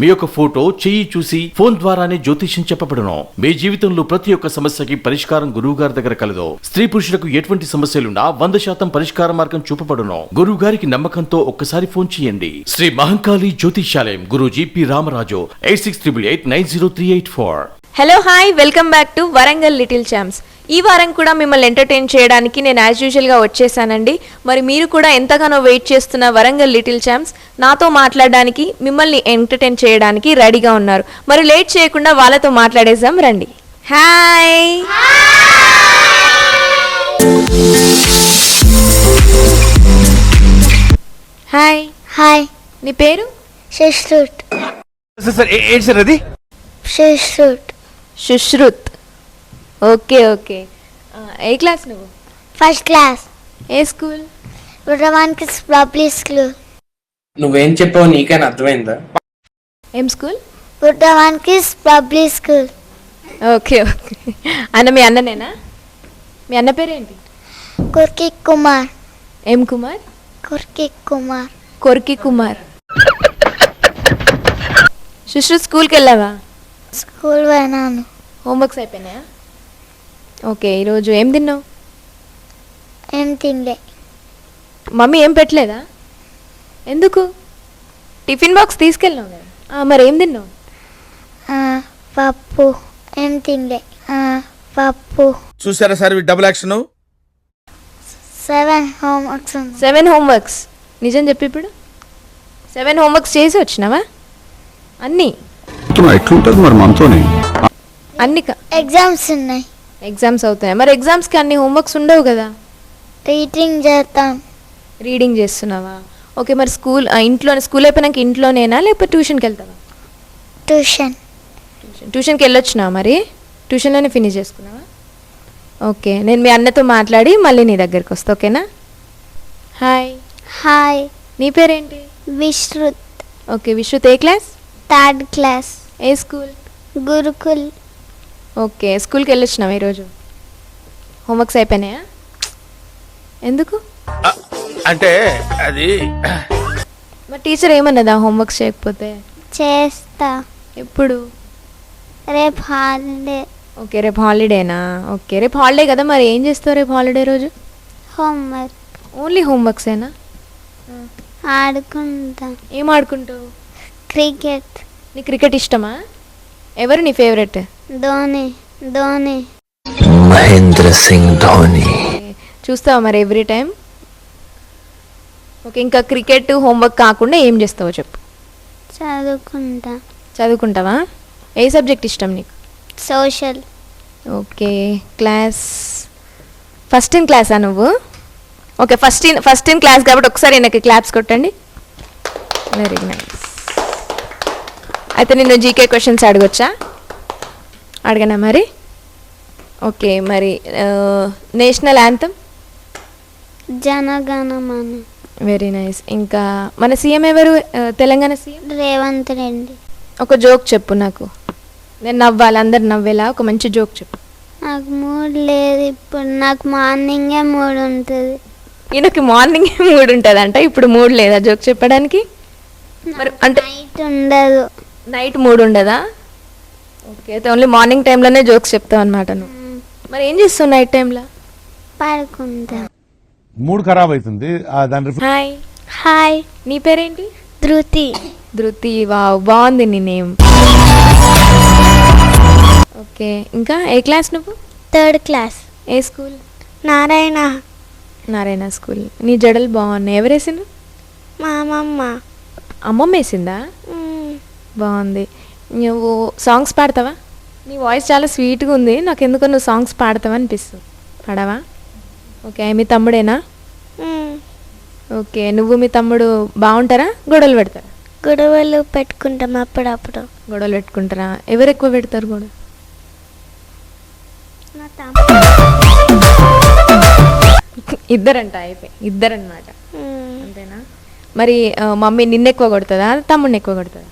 మీ యొక్క ఫోటో చెయ్యి చూసి ఫోన్ ద్వారానే జ్యోతిష్యం చెప్పబడును. మీ జీవితంలో ప్రతి ఒక్క సమస్యకి పరిష్కారం గురువు గారి దగ్గర కలదు. స్త్రీ పురుషులకు ఎటువంటి సమస్యలున్నా వంద శాతం పరిష్కార మార్గం చూపబడును. గురువు గారికి నమ్మకంతో ఒక్కసారి ఫోన్ చేయండి. శ్రీ మహంకాళి జ్యోతిష్యాలయం Guruji P Ramaraju eight six triple eight nine zero three eight four. Hello hi welcome back to Warangal little champs ఈ వారం కూడా మిమ్మల్ని ఎంటర్టైన్ చేయడానికి నేను యాజ్ యూజువల్గా వచ్చేసానండి. మరి మీరు కూడా ఎంతగానో వెయిట్ చేస్తున్న వరంగల్ లిటిల్ ఛాంప్స్ నాతో మాట్లాడడానికి మిమ్మల్ని ఎంటర్టైన్ చేయడానికి రెడీగా ఉన్నారు. మరి లేట్ చేయకుండా వాళ్ళతో మాట్లాడేద్దాం రండి. హాయ్ హాయ్ హాయ్ నీ పేరు? శశ్రుట్ సార్ సార్ ఏ- ఏంటి సార్ అది? శశ్రుట్ సుశ్రుత్. Okay okay. ఏ క్లాస్ నువ్వు? ఫస్ట్ క్లాస్ ఏ స్కూల్? రుడవానికి పబ్లిక్ స్కూల్. నువ్వేం చెప్పావు నీకైనా అర్థమైందా? ఏం స్కూల్? రుడవానికి పబ్లిక్ స్కూల్. Okay okay. అన్న మీ అన్ననేనా? మీ అన్న పేరేంటి? కుర్కి కుమార్. ఏం కుమార్? కుర్కి కుమార్. కొరికి కుమార్. సుశ్రుత్ స్కూల్కి వెళ్ళావా? స్కూల్ పోయినాను. హోంవర్క్స్ అయిపోయినాయా? ఓకే ఈరోజు ఏం తిన్నావు? ఏం తినలే. మమ్మీ ఏం పెట్టలేదా? ఎందుకు? టిఫిన్ బాక్స్ తీసుకెళ్ళావు కదా. మరి ఏం తిన్నావు? పప్పు. ఏం తినలే. ఆ, పప్పు. చూసారా sir double action seven homeworks seven homeworks. నిజం చెప్పి ఇప్పుడు. సెవెన్ హోంవర్క్స్ చేసి వచ్చినావా? అన్నీ. చెప్తున్నా ఎట్లుంటుంది మరి మనతోని? అన్ని ఎగ్జామ్స్ ఉన్నాయి. ఎగ్జామ్స్ అవుతాయి? మరి ఎగ్జామ్స్కి అన్ని హోంవర్క్స్ ఉండవు కదా? రీడింగ్ చేస్తాం. రీడింగ్ చేస్తున్నావా? ఓకే మరి స్కూల్ ఇంట్లోనే స్కూల్ అయిపోయినాక ఇంట్లోనేనా లేకపోతే ట్యూషన్కి వెళ్తావా ట్యూషన్ ట్యూషన్ ట్యూషన్కి వెళ్ళొచ్చినావా మరి? ట్యూషన్లోనే ఫినిష్ చేసుకున్నావా? ఓకే నేను మీ అన్నతో మాట్లాడి మళ్ళీ నీ దగ్గరికి వస్తా ఓకేనా? హాయ్ హాయ్ నీ పేరేంటి? విశ్రుత్ ఓకే విశ్రుత్ ఏ క్లాస్ థర్డ్ క్లాస్ ఏ స్కూల్? గురుకుల్. ఓకే స్కూల్కి వెళ్ళొచ్చినావా ఈరోజు? హోంవర్క్స్ అయిపోయినాయా? ఎందుకు? అంటే అది మరి టీచర్ ఏమన్నదా హోంవర్క్స్ చేయకపోతే? చేస్తా. ఎప్పుడు? రేపు హాలిడే. ఓకే రేపు హాలిడేనా? ఓకే రేపు హాలిడే కదా మరి. ఏం చేస్తావు రేపు హాలిడే రోజు? హోంవర్క్. ఓన్లీ హోంవర్క్సేనా? ఆడుకుంటా. ఏం ఆడుకుంటావు? క్రికెట్. నీ క్రికెట్ ఇష్టమా? ఎవరు నీ ఫేవరెట్ ధోని ధోని. మహేంద్ర సింగ్ ధోని. చూస్తావా మరి ఎవ్రీ టైం ఓకే ఇంకా క్రికెట్ హోంవర్క్ కాకుండా ఏం చేస్తావో చెప్పు. చదువుకుంటా. చదువుకుంటావా? ఏ సబ్జెక్ట్ ఇష్టం నీకు? Social okay class first in క్లాసా నువ్వు? Okay first in first in class కాబట్టి ఒకసారి నాకు క్లాప్స్ కొట్టండి. వెరీ నైస్ అయితే నేను జీకే క్వశ్చన్స్ అడగొచ్చా? అడగనా మరి? ఓకే మరి national anthem Jana Gana Mana. Very nice ఇంకా మన సీఎం ఎవరు? తెలంగాణ సీఎం రేవంత్ రెడ్డి. ఒక జోక్ చెప్పు నాకు. నేను నవ్వాలి అందరు నవ్వేలా? ఒక మంచి జోక్ చెప్పు. నాకు మూడ్ లేదు ఇప్పుడు. నాకు మార్నింగే మూడ్ ఉంటుంది. ఈయనకి మార్నింగ్ మూడ్ ఉంటుంది అంట ఇప్పుడు మూడ్ లేదా జోక్ చెప్పడానికి? మరి అంటే నైట్ ఉండదు. నైట్ మూడ్ ఉండదా? ఓకే అయితే ఓన్లీ మార్నింగ్ టైంలోనే జోక్స్ చెప్తావు అనమాట నువ్వు. మరి ఏం చేస్తావు నైట్ టైంలో పడుకుంటా. మూడ్ ఖరాబ్ అవుతుంది ఆ దాని రిఫ్- హాయ్ హాయ్ నీ పేరేంటి? ధృతి. ధృతి వావ్ బాగుంది నీ నేమ్. ఓకే ఇంకా ఏ క్లాస్ నువ్వు? థర్డ్ క్లాస్ ఏ స్కూల్? నారాయణ. నారాయణ స్కూల్. నీ జడలు బాగున్నాయి. ఎవరేసిండ్రు? మా అమ్మమ్మ. అమ్మమ్మ వేసిందా మ్మ్. బాగుంది. నువ్వు సాంగ్స్ పాడతావా? నీ వాయిస్ చాలా స్వీట్గా ఉంది. నాకు ఎందుకో నువ్వు సాంగ్స్ పాడతావా అనిపిస్తుంది. పాడవా? ఓకే మీ తమ్ముడేనా? మ్మ్. ఓకే నువ్వు మీ తమ్ముడు బాగుంటారా? గొడవలు పెడతారా? గొడవలు పెట్టుకుంటాం అప్పుడప్పుడు. గొడవలు పెట్టుకుంటారా? ఎవరు ఎక్కువ పెడతారు గొడవ? ఇద్దరంట అయిపోయి. ఇద్దరన్నమాట. అంతేనా? మరి మమ్మీ నిన్ను ఎక్కువ కొడుతుందా? తమ్ముడిని ఎక్కువ కొడుతుందా?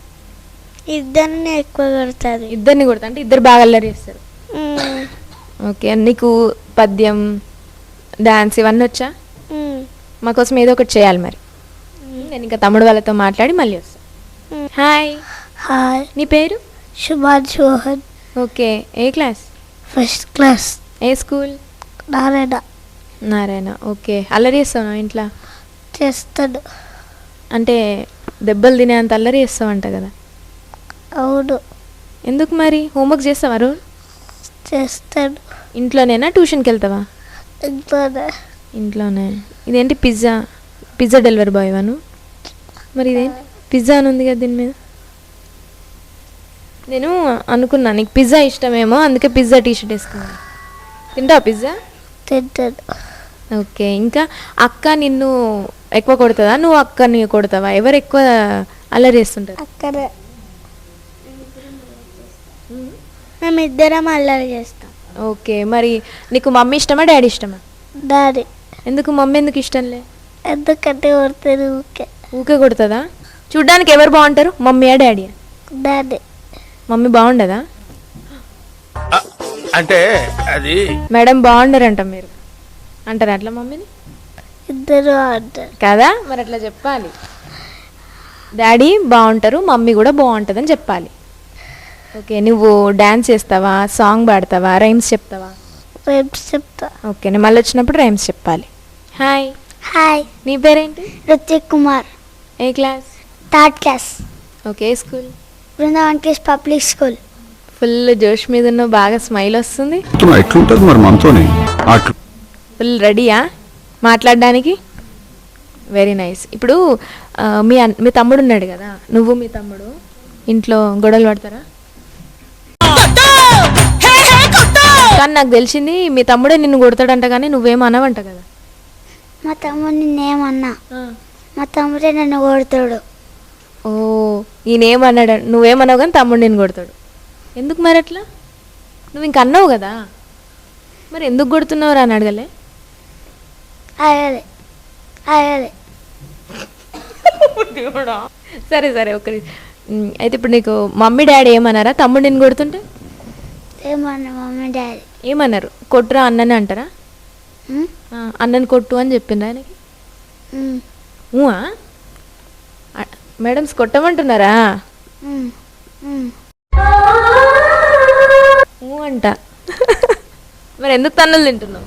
ఇద్దరిని ఎక్కువ కొడుతుంది ఇద్దరిని కొడతా అంటే ఇద్దరు బాగా అల్లరి చేస్తారు. ఓకే నీకు పద్యం డాన్స్ ఇవన్నీ వచ్చా? మ్మ్. మా కోసం ఏదో ఒకటి చేయాలి మరి. నేను ఇంకా తమ్ముడు వాళ్ళతో మాట్లాడి మళ్ళీ వస్తాను హాయ్. హాయ్. నీ పేరు? శుభాన్ చౌహాన్ ఓకే ఏ క్లాస్? First class. ఏ స్కూల్? నారాయణ. నారాయణ ఓకే. అల్లరి చేస్తావు ఇంట్లో? చేస్తాడు అంటే దెబ్బలు తినేంత అల్లరి చేస్తావంట కదా. అవును. ఎందుకు మరి? హోంవర్క్ చేస్తావా రోజు చేస్తాడు ఇంట్లోనేనా? ట్యూషన్కి వెళ్తావా ఇంట్లోనే. ఇంట్లోనే. ఇదేంటి పిజ్జా? పిజ్జా డెలివరీ బాయ్ వాను? మరి ఇదేంటి పిజ్జా అని ఉంది కదా దీని మీద? నేను అనుకున్నా నీకు పిజ్జా ఇష్టమేమో అందుకే పిజ్జా టీషర్ట్ వేసుకున్నా. తింటావా పిజ్జా? తింటాడు ఓకే ఇంకా అక్క నిన్ను ఎక్కువ కొడుతుందా? నువ్వు అక్కని కొడతావా? ఎవరు ఎక్కువ అల్లరి చేస్తుంటారు? అక్కడే మేము ఇద్దరం అల్లరి చేస్తాం. ఓకే మరి నీకు మమ్మీ ఇష్టమా డాడీ ఇష్టమా? డాడీ. ఎందుకు మమ్మీ ఎందుకు ఇష్టంలే ఎందుకంటే కొడుతుంది ఊకే. ఊకే కొడుతుందా? చూడ్డానికి ఎవరు బాగుంటారు మమ్మీయా డాడీయా? డాడీ. మమ్మీ బాగుండదా? అంటే అది మేడం బాగుండరంట మీరు. అంటారు అట్లా మమ్మీని? ఇద్దరు అంటారు. కదా? మరి అట్లా చెప్పాలి. డాడీ బాగుంటారు మమ్మీ కూడా బాగుంటుందని చెప్పాలి. ఓకే నువ్వు డ్యాన్స్ చేస్తావా? సాంగ్ పాడతావా? రైమ్స్ చెప్తావా? రేపు చెప్తా. ఓకే నేను మళ్ళీ వచ్చినప్పుడు రైమ్స్ చెప్పాలి. హాయ్ హాయ్ నీ పేరేంటి? రుతిక్ కుమార్. ఏ class? Third class. Okay school? Brindavan kiss public school. Full జోష్ మీద ఉన్నావు బాగా స్మైల్ వస్తుంది. ఎట్లుంటది మరి మనతోని? ఫుల్ రెడీయా మాట్లాడడానికి? వెరీ నైస్ ఇప్పుడు ఆ, మీ అన్- మీ తమ్ముడు ఉన్నాడు కదా? నువ్వు మీ తమ్ముడు? ఇంట్లో గొడవలు పడతారా? కానీ నాకు తెలిసింది మీ తమ్ముడే నిన్ను కొడతాడంట కానీ నువ్వేం అనవంట కదా. మా తమ్ముడు నేనేమన్నా మా తమ్ముడే నన్ను కొడతాడు. ఓ ఈయనేమన్నాడు? నువ్వేమన్నావు కానీ తమ్ముడు నేను కొడతాడు. ఎందుకు మరి అట్లా? నువ్వు ఇంక అన్నావు కదా. మరి ఎందుకు కొడుతున్నావు అని అడగలే? అడగలే. అడగలే. సరే సరే ఒకరి అయితే ఇప్పుడు నీకు మమ్మీ డాడీ ఏమన్నారా? తమ్ముడు నేను కొడుతుంటే? ఏమన్నా మమ్మీ డాడీ? ఏమన్నారు? కొట్టురా అన్నని అంటారా? ఆ, అన్నని కొట్టు అని చెప్పిండ్రా ఆయనకి? ఉమ్, ఊహా మేడమ్స్ కొట్టమంటున్నారా? ఉమ్, ఉమ్. ఊ అంట. మరి ఎందుకు తన్నులు తింటున్నావు?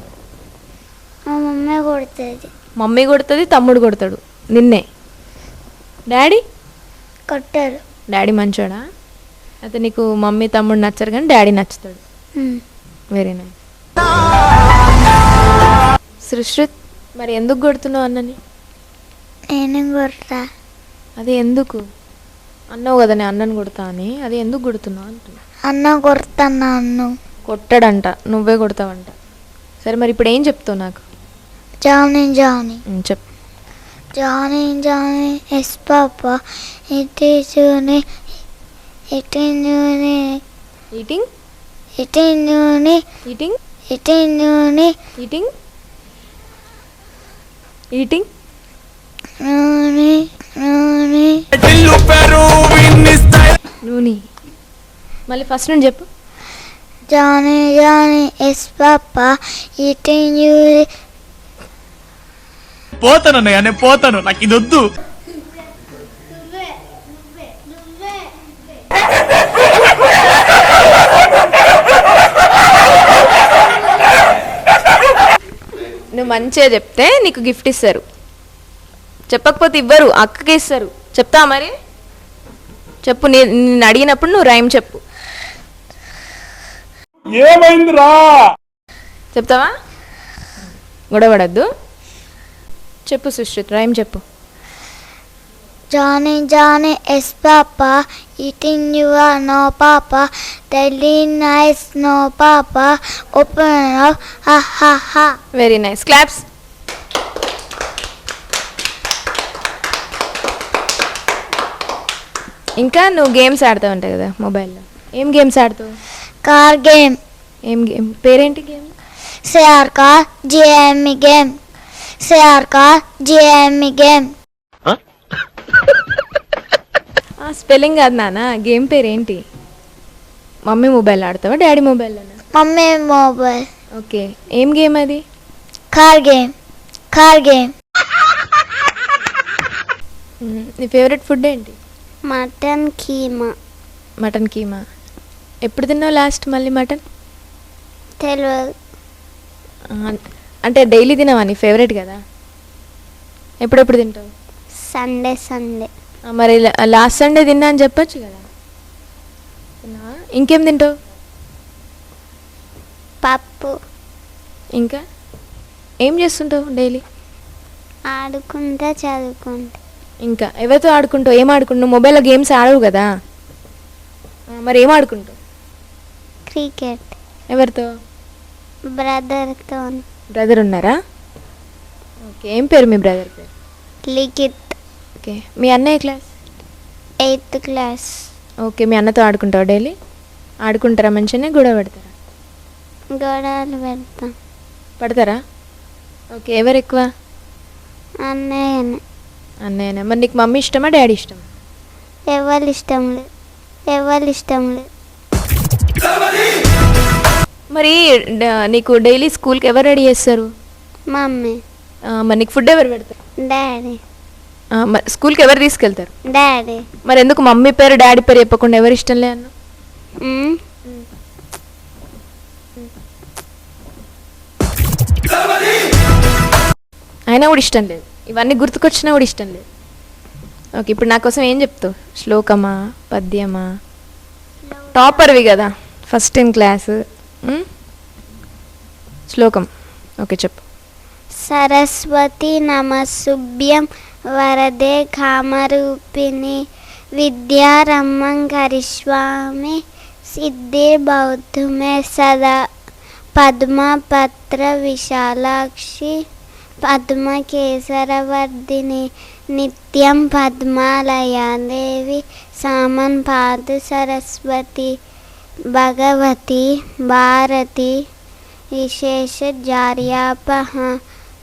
మా మమ్మీ కొడుతుంది. మమ్మీ కొడుతుంది తమ్ముడు కొడతాడు. నిన్నే. డాడీ? కొట్టాడు డాడీ మంచోడా? అయితే నీకు మమ్మీ తమ్ముడు నచ్చరు కానీ డాడీ నచ్చుతాడు. వెరీ నైస్ సుశ్రుత్ మరి ఎందుకు కొడుతున్నావు అన్నని? నేను కొడతా. అది ఎందుకు? అన్నావు కదా నేను అన్నని కొడతా అని. అది ఎందుకు కొడుతున్నావు అంటున్నా. అన్న కొడతాను నన్ను కొట్టాడంట. నువ్వే కొడతావంట. సరే మరి ఇప్పుడు ఏం చెప్తావు నాకు? Johnny Johnny. చెప్పు. జానీ జానీ ఎస్ పాప ఇటు చూని ఇటు నూనె ఈటింగ్ ఇటు నూనె ఈటింగ్ ఇటు నూనె ఈటింగ్ ఈటింగ్ నూనె నూనె నూనె. మళ్ళీ ఫస్ట్ నుండి చెప్పు. జానీ జానీ ఎస్ పాప ఇటు నూనె పోతానన్నయ్య నేను పోతాను. నాకు ఇది వద్దు. నువ్వు మంచిగా చెప్తే నీకు గిఫ్ట్ ఇస్తారు. చెప్పకపోతే ఇవ్వరు అక్కకి ఇస్తారు. చెప్తా మరి? చెప్పు నేను అడిగినప్పుడు నువ్వు రైమ్ చెప్పు. ఏమైందిరా? చెప్తావా? గొడవడద్దు చెప్పు సుశ్రుత్ రైమ్ చెప్పు. Johnny, Johnny is Papa, eating you are no Papa, Daddy nice no Papa, open up, ha ha ha. Very nice claps ఇంకా నువ్వు గేమ్స్ ఆడుతూ ఉంటావు కదా మొబైల్లో ఏం గేమ్స్ ఆడుతావు Car game, ఏం గేమ్ పేరేంటి game CR car, GME game, CR car, GME game, spelling కాదు నాన్న గేమ్ పేరేంటి? మమ్మీ మొబైల్ ఆడతావా డాడీ మొబైల్లోనా Mummy mobile, ఓకే ఏం గేమ్ అది? game, car game. మ్మ్. నీ ఫేవరెట్ ఫుడ్ ఏంటి? మటన్ కీమా. మటన్ కీమా. ఎప్పుడు తిన్నావు లాస్ట్ మళ్ళీ మటన్? తెలియదు అంటే డైలీ తినవా నీ ఫేవరెట్ కదా? ఎప్పుడెప్పుడు తింటావు? Sunday Sunday. మరి లాస్ట్ సండే తిన్నా అని చెప్పొచ్చు కదా. ఇంకేం తింటావు? పప్పు. ఇంకా? ఏం చేస్తుంటావు డైలీ? ఆడుకుంటా చదువుకుంటా. ఇంకా? ఎవరితో ఆడుకుంటావు? ఏం ఆడుకుంటావు మొబైల్లో గేమ్స్ ఆడవు కదా. మరి ఏం ఆడుకుంటావు? క్రికెట్. ఎవరితో? బ్రదర్తో బ్రదర్ ఉన్నారా? ఓకే ఏం పేరు మీ బ్రదర్ పేరు? లిఖిత్. ఓకే. మీ అన్నయ్య క్లాస్? Eighth class. ఓకే మీ అన్నతో ఆడుకుంటావు డైలీ? ఆడుకుంటారా మంచిగానే? గొడవ పడతారా? గొడవలు పెడతాం. పడతారా? ఓకే ఎవరు ఎక్కువ అన్నయ్యని. అన్నయ్యనా. మరి నీకు మమ్మీ ఇష్టమా డాడీ ఇష్టమా? ఎవరు ఇష్టం లేదు ఎవరు ఇష్టం లేదు మరి డ- నీకు డైలీ స్కూల్కి ఎవరు రెడీ చేస్తారు? మమ్మీ. ఆ, మరి నీకు ఫుడ్ ఎవరు పెడతారు? డాడీ. స్కూల్కి ఎవరు తీసుకెళ్తారు? డాడీ. మరి ఎందుకు మమ్మీ పేరు డాడీ పేరు చెప్పకుండా ఎవరు ఇష్టం లే అన్న? మ్? అయినా కూడా ఇష్టం లేదు. ఇవన్నీ గుర్తుకొచ్చినా కూడా ఇష్టం లేదు. ఓకే ఇప్పుడు నా కోసం ఏం చెప్తావు? శ్లోకమా పద్యమా? టాపర్వి కదా ఫస్ట్ ఇన్ క్లాస్. శ్లోకం. ఓకే చెప్పు. సరస్వతి నమస్సుభ్యం వరదే కామరూపిణి విద్యారమ్మం కరిష్వామి సిద్ధి బౌద్ధమే సదా. పద్మపత్ర విశాలాక్షి పద్మకేసరవర్ధిని నిత్యం పద్మాలయాదేవి సామన్ పాదు సరస్వతి భగవతి భారతి విశేష జార్యాపహ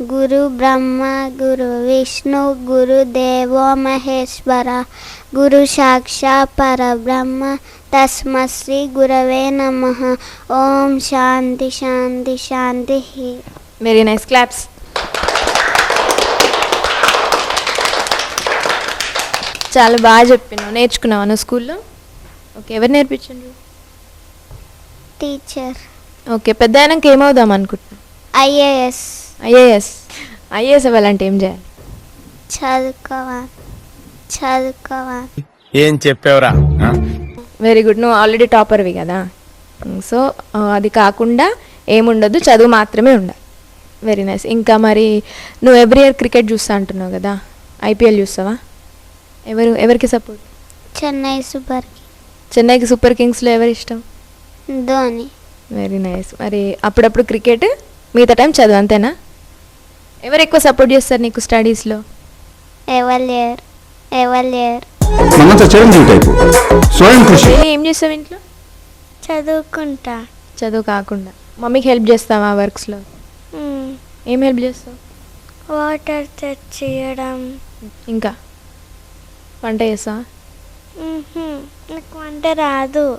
గురు బ్రహ్మ గురు విష్ణు గురు దేవో మహేశ్వర గురు సాక్షా పరబ్రహ్మ తస్మశ్రీ గురవే నమ. ఓం శాంతి శాంతి శాంతి. వెరీ నైస్ క్లాప్స్ చాలా బాగా చెప్పినావు. నేర్చుకున్నావా స్కూల్లో? ఓకే ఎవరు నేర్పించండి టీచర్. ఓకే పెద్ద అయినాక ఏమవుదాం అనుకుంటున్నావు? ఐఏఎస్. ఐఏఎస్. ఐఏఎస్ అవ్వాలంటే ఏం చేయాలి? ఏం చెప్పావురా? వెరీ గుడ్ నువ్వు ఆల్రెడీ టాపర్వి కదా. సో అది కాకుండా ఏముండదు చదువు మాత్రమే ఉండాలి. వెరీ నైస్ ఇంకా మరి నువ్వు ఎవ్రీ ఇయర్ క్రికెట్ చూస్తా అంటున్నావు కదా? ఐపీఎల్ చూస్తావా? ఎవరు ఎవరికి సపోర్ట్ చెన్నై సూపర్ చెన్నైకి సూపర్ కింగ్స్లో ఎవరు ఇష్టం? ధోని. వెరీ నైస్ మరి అప్పుడప్పుడు క్రికెట్ మిగతా టైం చదువు అంతేనా? ఎవరు ఎక్కువ సపోర్ట్ చేస్తారు నీకు స్టడీస్లో ఎవరు లేరు. ఎవరు లేరు. మనంతా చిరంజీవి టైపు స్వయం కృషి. డైలీ ఏం చేస్తావు ఇంట్లో? చదువుకుంటా. చదువు కాకుండా. మమ్మీకి హెల్ప్ చేస్తావా వర్క్స్లో? ఏం హెల్ప్ చేస్తావు? వాటర్ తెచ్చియడం ఇంకా? వంట చేస్తావా? నాకు వంట రాదు.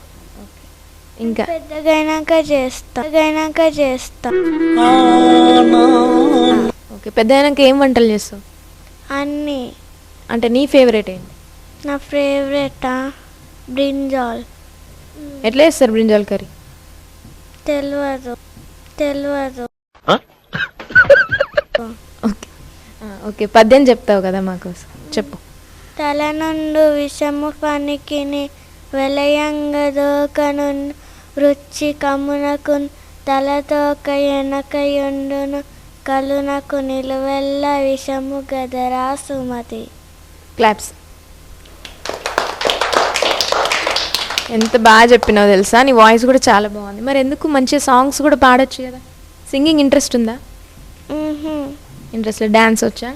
ఇంకా? పెద్దగైనాక చేస్తా. పెద్దగైనాక చేస్తా. ఓకే పెద్ద అయినాక ఏం వంటలు చేస్తావు? అన్నీ. అంటే నీ ఫేవరెట్ ఏంటి? నా ఫేవరెటా? బ్రింజాల్. ఎట్లా చేస్తారు బ్రింజాల్ కర్రీ? తెలియదు తెలియదు ఓకే. ఆ, ఓకే పద్యం చెప్తావు కదా మాకోసం చెప్పు. తల నుండు విషము పనికిని వెలయంగదోకను రుచి కమునకున్ తలతోక ఎనకయుండును కలునకు నిలువెల్ల విషము గదరా సుమతి. క్లాప్స్ ఎంత బాగా చెప్పినావు తెలుసా? నీ వాయిస్ కూడా చాలా బాగుంది. మరి ఎందుకు మంచి సాంగ్స్ కూడా పాడొచ్చు కదా? సింగింగ్ ఇంట్రెస్ట్ ఉందా? ఇంట్రెస్ట్ డ్యాన్స్ వచ్చా?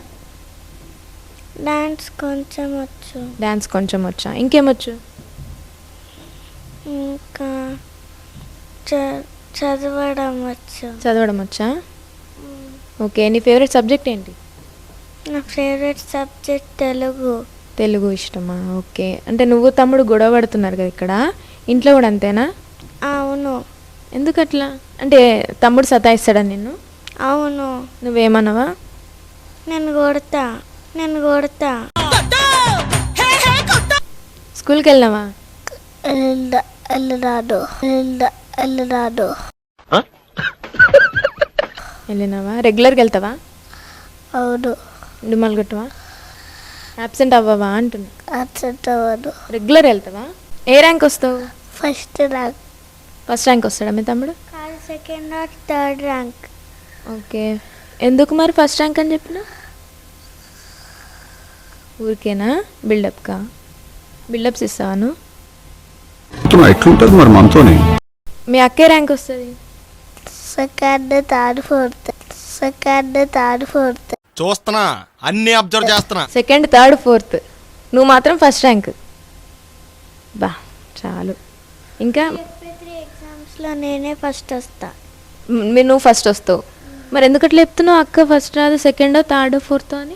డాన్స్ కొంచెం వచ్చు. డ్యాన్స్ కొంచెం వచ్చా? ఇంకేమొచ్చు ఇంకా చ- చదవడం వచ్చు. చదవడం వచ్చా? ఓకే నీ ఫేవరెట్ సబ్జెక్ట్ ఏంటి? నా ఫేవరెట్ సబ్జెక్ట్ తెలుగు. తెలుగు ఇష్టమా? ఓకే అంటే నువ్వు తమ్ముడు గొడవ పడుతున్నారు కదా ఇక్కడ ఇంట్లో కూడా అంతేనా? అవును. ఎందుకు అట్లా అంటే తమ్ముడు సతాయిస్తాడా నిన్ను? అవును. నువ్వేమన్నావా నేను కొడతా నేను కొడతా. స్కూల్కి వెళ్ళినావా El, Eldorado. వెళ్ళినావా? రెగ్యులర్గా వెళ్తావా? అవును. డుమ్మలు కొట్టవా? అబ్సెంట్ అవ్వవా అంటున్నా. అబ్సెంట్ అవ్వను. రెగ్యులర్ వెళ్తావా? ఏ ర్యాంక్ వస్తావు? ఫస్ట్ ర్యాంక్ ఫస్ట్ ర్యాంక్ వస్తాడా మీ తమ్ముడు? Second or third rank okay ఎందుకు మరి ఫస్ట్ ర్యాంక్ అని చెప్పిన? ఊరికేనా? బిల్డప్కా బిల్డప్స్ ఇస్తావాను చెప్తున్నా ఎట్లుంటుంది మరి మనతోనే. మీ అక్కే ర్యాంక్ వస్తుంది. Second third fourth. Second third fourth. చూస్తున్నా అన్ని అబ్జర్వ్ చేస్తున్నా. Second third fourth. నువ్వు మాత్రం ఫస్ట్ ర్యాంక్. బా చాలు. ఇంకా? ఎగ్జామ్స్లో నేనే ఫస్ట్ వస్తా. మీరు నువ్వు ఫస్ట్ వస్తావు. మరి ఎందుకట్లా చెప్తున్నావు? అక్క ఫస్ట్ రాదు సెకండ్ థర్డ్ ఫోర్త్ అని?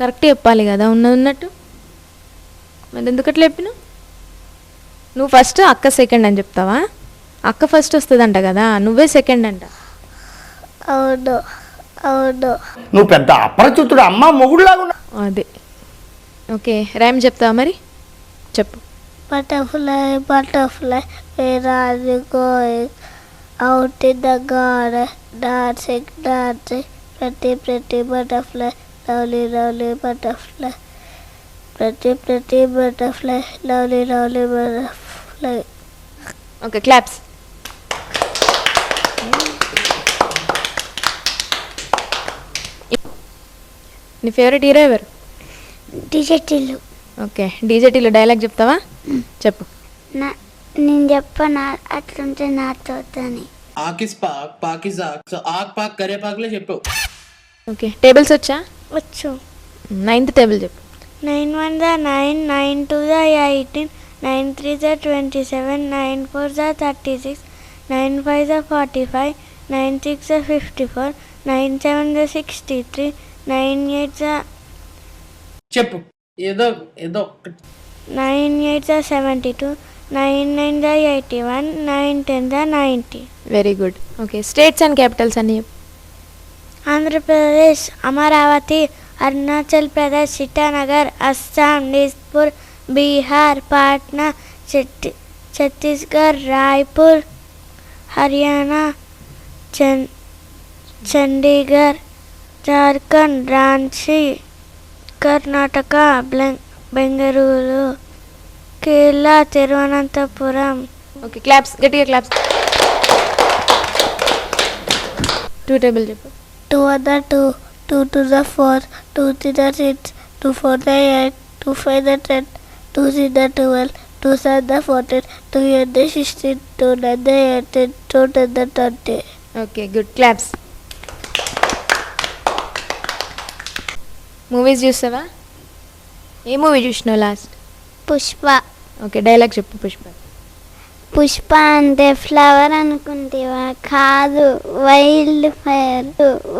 కరెక్ట్ చెప్పాలి కదా ఉన్నది ఉన్నట్టు? మరి ఎందుకట్లా చెప్పినావు? నువ్వు ఫస్ట్ అక్క సెకండ్ అని చెప్తావా? అక్క ఫస్ట్ వస్తుందంట కదా నువ్వే సెకండ్ అంట. అవును అవును. నువ్వు పెద్ద అపరచితుడు అమ్మ మొగుడులాగున్నా అదే. ఓకే రామ్ చెప్తావా మరి? చెప్పు. Butterfly butterfly where out in the garden dancing dancing pretty pretty butterfly lovely lovely butterfly pretty pretty butterfly lovely lovely butterfly okay claps నీ ఫేవరెట్ హీరో ఎవరు? డిజిటల్ ఓకే డీజేటీలో డైలాగ్ చెప్తావా? చెప్పు. నా నేను చెప్పను అట్లుంటే నాతో అని ఆకిస్ పాక్ పాకిజాక్ సో ఆక్ పాక్ కరే పాక్లే చెప్పావు ఓకే టేబుల్స్ వచ్చా? వచ్చు. నైన్త్ టేబుల్ చెప్పు. Nine one the nine nine two the eighteen nine three the twenty seven nine four the thirty six nine five the forty five nine six the fifty four nine seven the sixty three nine eight చెప్పు. ఏదో ఏదో ఒక్కటి nine eight seventy two nine nine the eighty one nine ten the ninety. Very good okay states and capitals అన్ని చెప్పు. ఆంధ్రప్రదేశ్ అమరావతి అరుణాచల్ ప్రదేశ్ ఇటానగర్ అస్సాం నిస్పూర్ బీహార్ పాట్నా ఛత్తి ఛత్తీస్గఢ్ రాయ్పూర్ హర్యానా చం Chandigarh Jharkhand Ranchi Karnataka Bengaluru Kerala Thiruvananthapuram. Okay claps గట్టిగా claps. Two table చెప్పు. Two the two two two the four two three the six two four the eight two five the ten two six the twelve two seven the fourteen two eight the sixteen two nine the eighteen two ten the twenty okay good claps movies చూస్తావా? ఏ movie చూసినావు last Pushpa. Okay dialogue చెప్పు పుష్ప. పుష్ప అంటే flower అనుకుంటేవా? కాదు wild fire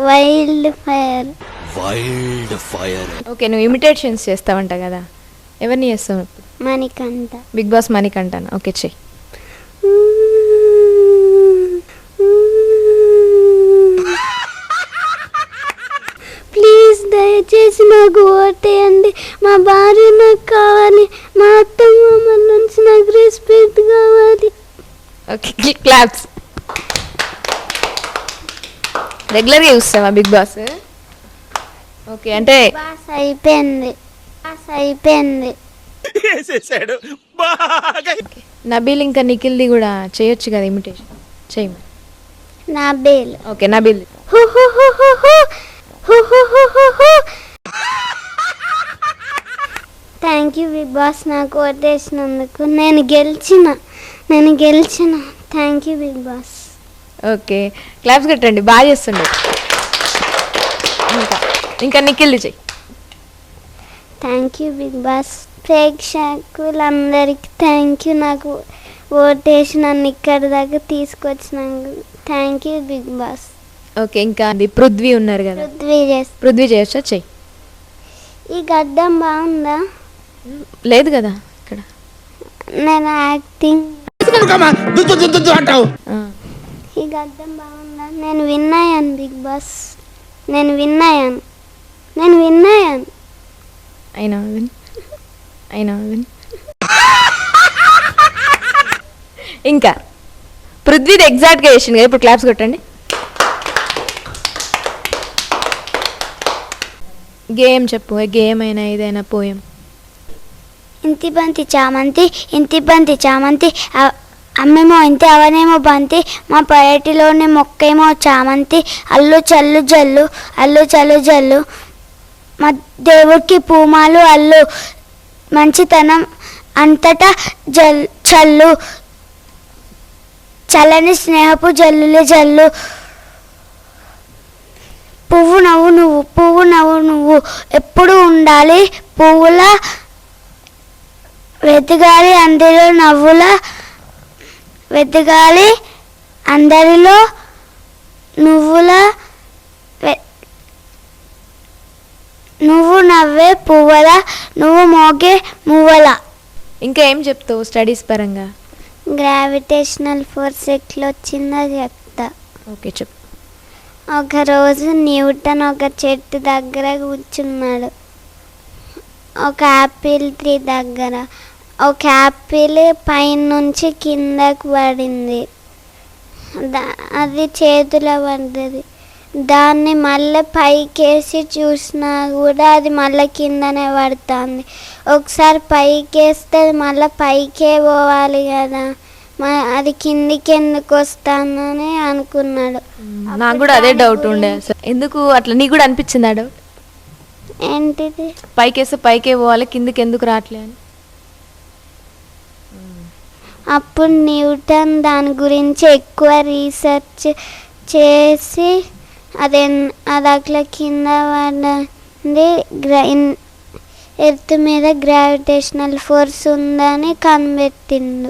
wild fire okay నువ్వు imitations చేస్తావంట కదా. ఎవరిని చేస్తావు? మణికంఠ. బిగ్ బాస్ మనీకి అంటాను ఓకే చెయ్యి దయచేసి నాకు ఓటేయండి మా భార్య నాకు కావాలి. మా అత్త మామ నుంచి నాకు రెస్పెక్ట్ కావాలి. ఓకే క్లాప్స్ రెగ్యులర్గా చూస్తావా బిగ్ బాస్ ఓకే అంటే బాస్ అయిపోయింది. బాస్ అయిపోయింది. వేసేసాడు బాగా. నబీల్ ఇంకా నిఖిల్ది కూడా చేయొచ్చు కదా ఇమిటేషన్ చెయ్యి మరి. Nabeel okay Nabeel thank you big boss నాకు ఓటేసినందుకు. నేను గెలిచిన నేను గెలిచిన. Thank you big boss. Okay claps కట్టండి బాగా చేస్తుండే. ఇంకా ఇంకా నిఖిల్ది చెయ్యి థ్యాంక్ యూ బిగ్ బాస్. ప్రేక్షకులందరికీ థ్యాంక్ యూ. నాకు ఓటేసి నన్ను ఇక్కడి దాకా తీసుకొచ్చినందుకు thank you big boss. Okay ఇంకా అది. పృథ్వీ ఉన్నారు కదా. పృథ్వీ చేస్ పృథ్వీ చేయొచ్చా? చెయ్యి ఈ గడ్డం బాగుందా? లేదు కదా ఇక్కడ. నేను యాక్టింగ్ ఆ, ఈ గడ్డం బాగుందా? నేను విన్నాయాను బిగ్ బాస్. నేను విన్నాయాను. నేను విన్నాయాను. అయినా విన్. అయినా విన్. ఇంకా. పృథ్వీది ఎగ్జాక్ట్గా చేసింది కదా ఇప్పుడు క్లాప్స్ కొట్టండి. గేమ్ చెప్పు గేమ్ అయినా ఏదైనా పోయం. ఇంటి బంతి చామంతి ఇంటి బంతి చామంతి అమ్మేమో ఇంటి అవనేమో బంతి మా పెరటిలోని మొక్కేమో చామంతి అల్లు చల్లు జల్లు అల్లు చల్లు జల్లు. మా దేవుడికి పూమాలు అల్లు మంచితనం అంతటా జల్ చల్లు. చల్లని స్నేహపు జల్లులే జల్లు పువ్వు నవ్వు నువ్వు నవ్వు నువ్వు ఎప్పుడు ఉండాలి? పువ్వుల వెతగాలి అందరిలో నవ్వుల వెతగాలి అందరిలో నువ్వుల నువ్వు నవ్వే పువ్వల నువ్వు మోగే మువ్వల. ఇంకా ఏం చెప్తావు స్టడీస్ పరంగా? గ్రావిటేషనల్ ఫోర్స్ ఎట్లా వచ్చిందో చెప్తా. ఓకే చెప్పు ఒకరోజు న్యూటన్ ఒక చెట్టు దగ్గర కూర్చున్నాడు. ఒక యాపిల్ ట్రీ దగ్గర. ఒక యాపిల్ పైనుంచి కిందకు పడింది. దా- అది చేతిలో పడ్డది. దాన్ని మళ్ళీ పైకేసి చూసినా కూడా అది మళ్ళీ కిందనే పడుతుంది. ఒకసారి పైకేస్తే మళ్ళీ పైకే పోవాలి కదా. అది కిందికి ఎందుకు వస్తుందని అనుకున్నాడు. నాకు కూడా అదే డౌట్ ఉండే. అసలు ఎందుకు అట్లా? నీకు కూడా అనిపించింది ఆ డౌట్ ఏంటిది? పైకేస్తే పైకే పోవాలి కిందికి ఎందుకు రావట్లే అని. అప్పుడు న్యూటన్ దాని గురించి ఎక్కువ రీసెర్చ్ చేసి అదే అది అట్లా కింద పడింది. ఎర్త్ మీద గ్రావిటేషనల్ ఫోర్స్ ఉందని కనిపెట్టిండు.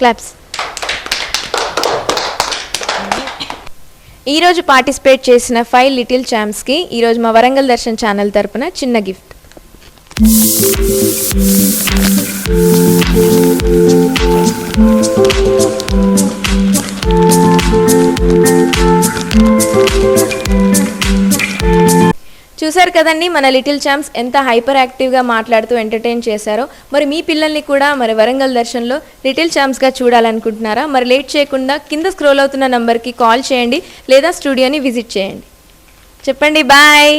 క్లాప్స్ ఈరోజు పార్టిసిపేట్ చేసిన ఫైవ్ లిటిల్ ఛాంప్స్కి ఈరోజు మా వరంగల్ దర్శన్ ఛానల్ తరపున చిన్న గిఫ్ట్. చూశారు కదండి మన లిటిల్ ఛాంప్స్ ఎంత హైపర్ యాక్టివ్గా మాట్లాడుతూ ఎంటర్టైన్ చేశారో. మరి మీ పిల్లల్ని కూడా మరి వరంగల్ దర్శన్లో లిటిల్ ఛాంప్స్గా చూడాలనుకుంటున్నారా? మరి లేట్ చేయకుండా కింద స్క్రోల్ అవుతున్న నంబర్కి కాల్ చేయండి లేదా స్టూడియోని విజిట్ చేయండి. చెప్పండి బాయ్!